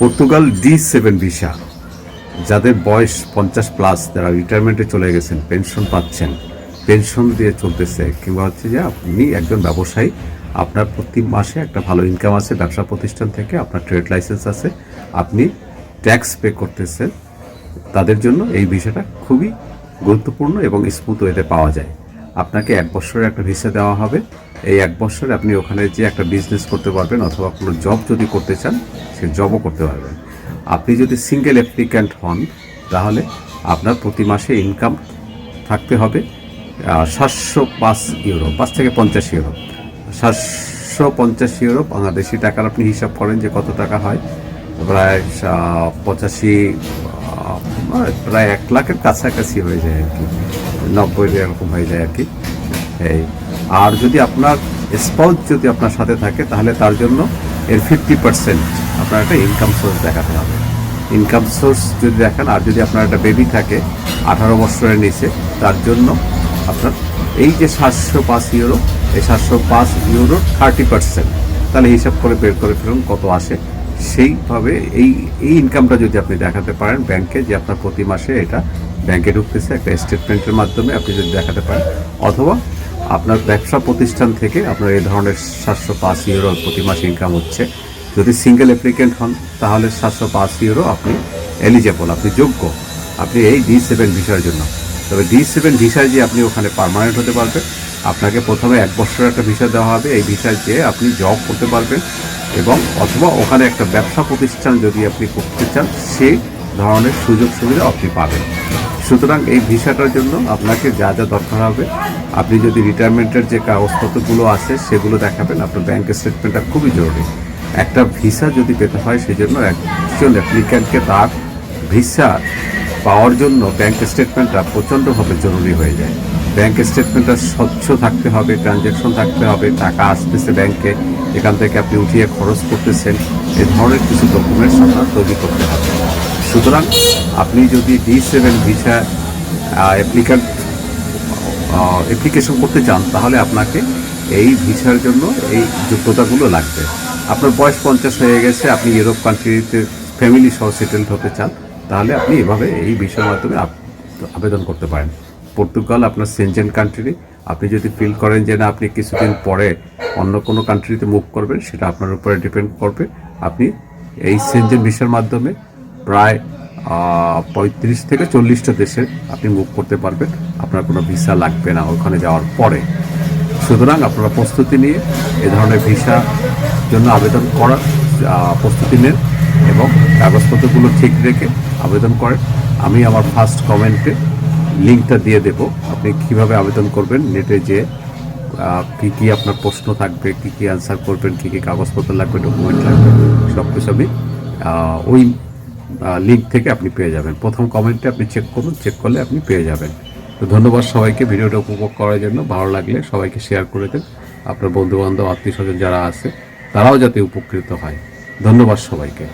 Portugal D seven visa, যাদের বয়স পঞ্চাশ প্লাস যারা রিটায়ারমেন্টে চলে গেছেন পেনশন পাচ্ছেন। পেনশন দিয়ে চলতেছে, কিংবা হচ্ছে যে আপনি একজন ব্যবসায়ী, আপনার প্রতি মাসে একটা ভালো ইনকাম আছে, ব্যবসা প্রতিষ্ঠান থেকে আপনার ট্রেড লাইসেন্স আছে, আপনি ট্যাক্স পে করতেছেন, তাদের জন্য এই ভিসাটা খুবই গুরুত্বপূর্ণ এবং স্মুথ ওয়েতে পাওয়া যায়। আপনাকে এক বছরের একটা ভিসা দেওয়া হবে। এই এক বছরে আপনি ওখানে যে একটা বিজনেস করতে পারবেন অথবা কোনো জব যদি করতে চান, সে জবও করতে পারবেন। আপনি যদি সিঙ্গেল অ্যাপ্লিক্যান্ট হন, তাহলে আপনার প্রতি মাসে ইনকাম থাকতে হবে সাতশো পাঁচ ইউরো পাঁচ থেকে পঞ্চাশ ইউরো সাতশো পঞ্চাশ ইউরো বাংলাদেশি টাকার আপনি হিসাব করেন যে কত টাকা হয়। প্রায় পঁচাশি প্রায় এক লাখের কাছাকাছি হয়ে যায় আর কি। নব্বই এরকম হয়ে যায় আর কি। এই, আর যদি আপনার স্পাউস যদি আপনার সাথে থাকে, তাহলে তার জন্য এর ফিফটি পার্সেন্ট আপনার একটা ইনকাম সোর্স দেখাতে হবে। ইনকাম সোর্স যদি দেখান, আর যদি আপনার একটা বেবি থাকে, আঠারো বছরের নিচে, তার জন্য আপনার এই যে সাতশো পাঁচ ইউরো এই সাতশো পাঁচ ইউরো থার্টি পার্সেন্ট তাহলে হিসাব করে বের করে ফেলুন কত আসে। সেইভাবে এই এই ইনকামটা যদি আপনি দেখাতে পারেন ব্যাংকে, যে আপনার প্রতি মাসে এটা ব্যাংকে ঢুকতেছে, একটা স্টেটমেন্টের মাধ্যমে আপনি যদি দেখাতে পারেন। অথবা আপনার ব্যবসা প্রতিষ্ঠান থেকে আপনার এই ধরনের সাতশো পাঁচ ইউরো প্রতি মাসে ইনকাম হচ্ছে। যদি সিঙ্গেল অ্যাপ্লিকেন্ট হন, তাহলে সাতশো পাঁচ ইউরো আপনি এলিজেবল আপনি যোগ্য। আপনি এই ডি সেভেন ভিসার জন্য। তবে ডি সেভেন ভিসায় যে আপনি ওখানে পার্মানেন্ট হতে পারবেন, আপনাকে প্রথমে এক বছরের একটা ভিসা দেওয়া হবে। এই ভিসায় যেয়ে আপনি জব করতে পারবেন এবং অথবা ওখানে একটা ব্যবসা প্রতিষ্ঠান যদি আপনি করতে চান সেই ধরনের সুযোগ সুবিধা আপনি পাবেন। সুতরাং এই ভিসাটার জন্য আপনাকে যা যা দরকার হবে, আপনি যদি রিটায়ারমেন্টের যে কাগজপত্রগুলো আছে, সেগুলো দেখাবেন, আপনার ব্যাংক স্টেটমেন্টটা খুবই জরুরি। একটা ভিসা যদি পেতে হয়, সেজন্য একজন অ্যাপ্লিক্যান্টকে তার ভিসা পাওয়ার জন্য ব্যাংক স্টেটমেন্টটা প্রচণ্ডভাবে জরুরি হয়ে যায়। ব্যাংক স্টেটমেন্টটা স্বচ্ছ থাকতে হবে ট্রানজ্যাকশন থাকতে হবে, টাকা আসতেছে ব্যাংকে এখান থেকে আপনি উঠিয়ে খরচ করতেছেন, এ ধরনের কিছু ডকুমেন্টস আপনার তৈরি করতে হবে। সুতরাং আপনি যদি D seven visa applicant application করতে চান, তাহলে আপনাকে এই ভিসার জন্য এই যোগ্যতাগুলো লাগবে। আপনার বয়স পঞ্চাশ হয়ে গেছে, আপনি ইউরোপ কান্ট্রিতে ফ্যামিলি সহ সেটেলড হতে চান, তাহলে আপনি এভাবে এই ভিসার মাধ্যমে আবেদন করতে পারেন। পর্তুগাল, আপনার সেনজেন কান্ট্রি আপনি যদি ফিল করেন যে না, আপনি কিছুদিন পরে অন্য কোনো কান্ট্রিতে মুভ করবেন, সেটা আপনার উপরে ডিপেন্ড করবে। আপনি এই সেনজেন ভিসার মাধ্যমে প্রায় পঁয়ত্রিশ থেকে চল্লিশটা দেশে আপনি মুভ করতে পারবেন। আপনার কোনো ভিসা লাগবে না ওখানে যাওয়ার পরে। সুতরাং আপনারা প্রস্তুতি নিয়ে এ ধরনের ভিসা জন্য আবেদন করার প্রস্তুতি নেন এবং কাগজপত্রগুলো ঠিক রেখে আবেদন করেন। আমি আমার ফার্স্ট কমেন্টে লিঙ্কটা দিয়ে দেব। আপনি কীভাবে আবেদন করবেন নেটে যে কী কী আপনার প্রশ্ন থাকবে, কী কী অ্যান্সার করবেন, কী কী কাগজপত্র লাগবে ডকুমেন্ট লাগবে সব কিছু আমি ওই লিঙ্ক থেকে আপনি পেয়ে যাবেন। প্রথম কমেন্টে আপনি চেক করুন চেক করলে আপনি পেয়ে যাবেন। তো ধন্যবাদ সবাইকে, ভিডিওটা উপভোগ করার জন্য। ভালো লাগলে সবাইকে শেয়ার করে দেন। আপনার বন্ধুবান্ধব আত্মীয় স্বজন যারা আছে, তারাও যাতে উপকৃত হয়। ধন্যবাদ সবাইকে।